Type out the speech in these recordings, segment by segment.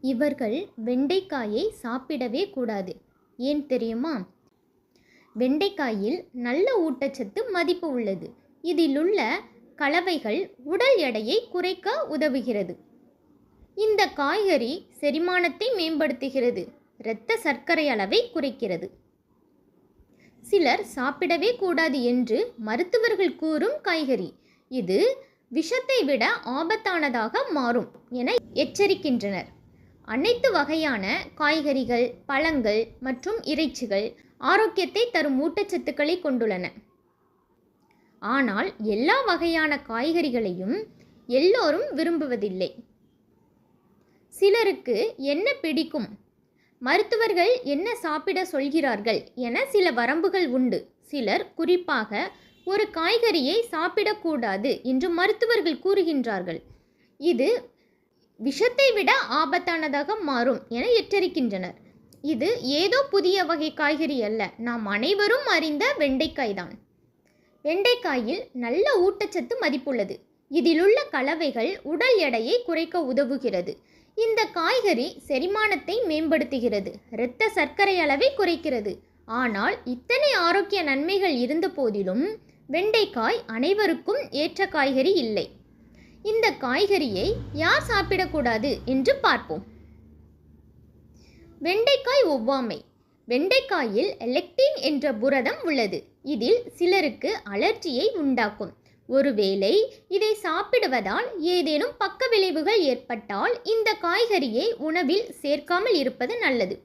இவர்கள் வெண்டைக்காயை சாப்பிடவே கூடாது. ஏன் தெரியுமா? வெண்டைக்காயில் நல்ல ஊட்டச்சத்து மதிப்பு உள்ளது. இதிலுள்ள கலவைகள் உடல் எடையை குறைக்க உதவுகிறது. இந்த காய்கறி செரிமானத்தை மேம்படுத்துகிறது. இரத்த சர்க்கரை அளவை குறைக்கிறது. சிலர் சாப்பிடவே கூடாது என்று மருத்துவர்கள் கூறும் காய்கறி. இது விஷத்தை விட ஆபத்தானதாக மாறும் என எச்சரிக்கின்றனர். அனைத்து வகையான காய்கறிகள் பழங்கள் மற்றும் இறைச்சிகள் ஆரோக்கியத்தை தரும் ஊட்டச்சத்துக்களை கொண்டுள்ளன. ஆனால் எல்லா வகையான காய்கறிகளையும் எல்லோரும் விரும்புவதில்லை. சிலருக்கு என்ன பிடிக்கும்? மருத்துவர்கள் என்ன சாப்பிட சொல்கிறார்கள் என சில வரம்புகள் உண்டு. சிலர் குறிப்பாக ஒரு காய்கறியை சாப்பிடக்கூடாது என்று மருத்துவர்கள் கூறுகின்றார்கள். இது விஷத்தை விட ஆபத்தானதாக மாறும் என எச்சரிக்கின்றனர். இது ஏதோ புதிய வகை காய்கறி அல்ல. நாம் அனைவரும் அறிந்த வெண்டைக்காய் தான் வெண்டைக்காயில் நல்ல ஊட்டச்சத்து மதிப்புள்ளது. இதிலுள்ள கலவைகள் உடல் எடையை குறைக்க உதவுகிறது. இந்த காய்கறி செரிமானத்தை மேம்படுத்துகிறது. இரத்த சர்க்கரை அளவை குறைக்கிறது. ஆனால் இத்தனை ஆரோக்கிய நன்மைகள் இருந்த போதிலும் வெண்டைக்காய் அனைவருக்கும் ஏற்ற காய்கறி இல்லை. இந்த காய்கறியை யார் சாப்பிடக்கூடாது என்று பார்ப்போம். வெண்டைக்காய் ஒவ்வாமை. வெண்டைக்காயில் லெக்டின் என்ற புரதம் உள்ளது. இதில் சிலருக்கு அலர்ஜியை உண்டாக்கும். ஒருவேளை இதை சாப்பிடுவதால் ஏதேனும் பக்க விளைவுகள் ஏற்பட்டால் இந்த காய்கறியை உணவில் சேர்க்காமல் இருப்பது நல்லது.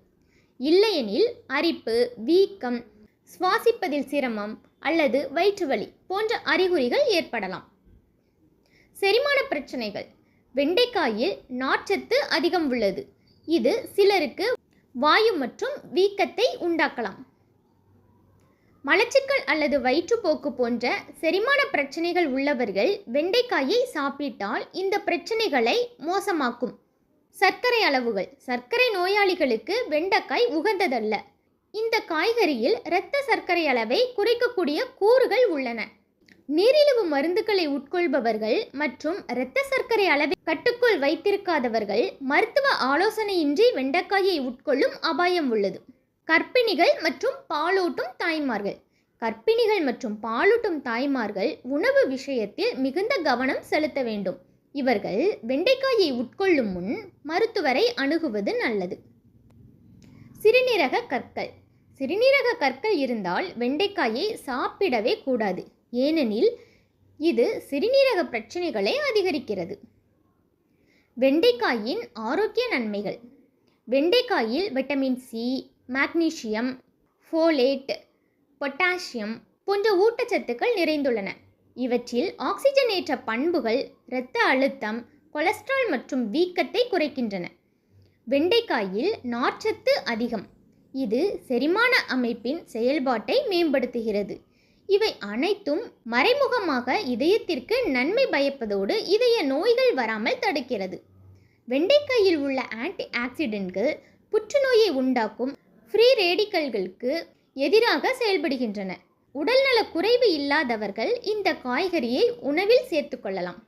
இல்லையெனில் அரிப்பு வீக்கம் சுவாசிப்பதில் சிரமம் அல்லது வயிற்றுவலி போன்ற அறிகுறிகள் ஏற்படலாம். செரிமான பிரச்சனைகள். வெண்டைக்காயில் நார்ச்சத்து அதிகம் உள்ளது. இது சிலருக்கு வாயு மற்றும் வீக்கத்தை உண்டாக்கலாம். மலச்சிக்கல் அல்லது வயிற்றுப்போக்கு போன்ற செரிமான பிரச்சனைகள் உள்ளவர்கள் வெண்டைக்காயை சாப்பிட்டால் இந்த பிரச்சனைகளை மோசமாக்கும். சர்க்கரை அளவுகள். சர்க்கரை நோயாளிகளுக்கு வெண்டைக்காய் உகந்ததல்ல. இந்த காய்கறியில் இரத்த சர்க்கரை அளவை குறைக்கக்கூடிய கூறுகள் உள்ளன. நீரிழிவு மருந்துகளை உட்கொள்பவர்கள் மற்றும் இரத்த சர்க்கரை அளவை கட்டுக்குள் வைத்திருக்காதவர்கள் மருத்துவ ஆலோசனையின்றி வெண்டைக்காயை உட்கொள்ளும் அபாயம் உள்ளது. கர்ப்பிணிகள் மற்றும் பாலூட்டும் தாய்மார்கள். கர்ப்பிணிகள் மற்றும் பாலூட்டும் தாய்மார்கள் உணவு விஷயத்தில் மிகுந்த கவனம் செலுத்த வேண்டும். இவர்கள் வெண்டைக்காயை உட்கொள்ளும் முன் மருத்துவரை அணுகுவது நல்லது. சிறுநீரக கற்கள். சிறுநீரக கற்கள் இருந்தால் வெண்டைக்காயை சாப்பிடவே கூடாது. ஏனெனில் இது சிறுநீரக பிரச்சனைகளை அதிகரிக்கிறது. வெண்டைக்காயின் ஆரோக்கிய நன்மைகள். வெண்டைக்காயில் vitamin C magnesium folate potassium போன்ற ஊட்டச்சத்துக்கள் நிறைந்துள்ளன. இவற்றில் ஆக்சிஜனேற்ற பண்புகள் இரத்த அழுத்தம் கொலஸ்ட்ரால் மற்றும் வீக்கத்தை குறைக்கின்றன. வெண்டைக்காயில் நார்ச்சத்து அதிகம். இது செரிமான அமைப்பின் செயல்பாட்டை மேம்படுத்துகிறது. இவை அனைத்தும் மறைமுகமாக இதயத்திற்கு நன்மை பயப்பதோடு இதய நோய்கள் வராமல் தடுக்கிறது. வெண்டைக்காயில் உள்ள ஆன்டி ஆக்சிடென்ட்கள் புற்றுநோயை உண்டாக்கும் ஃப்ரீ ரேடிக்கல்களுக்கு எதிராக செயல்படுகின்றன. உடல்நல குறைவு இல்லாதவர்கள் இந்த காய்கறியை உணவில் சேர்த்துக்கொள்ளலாம்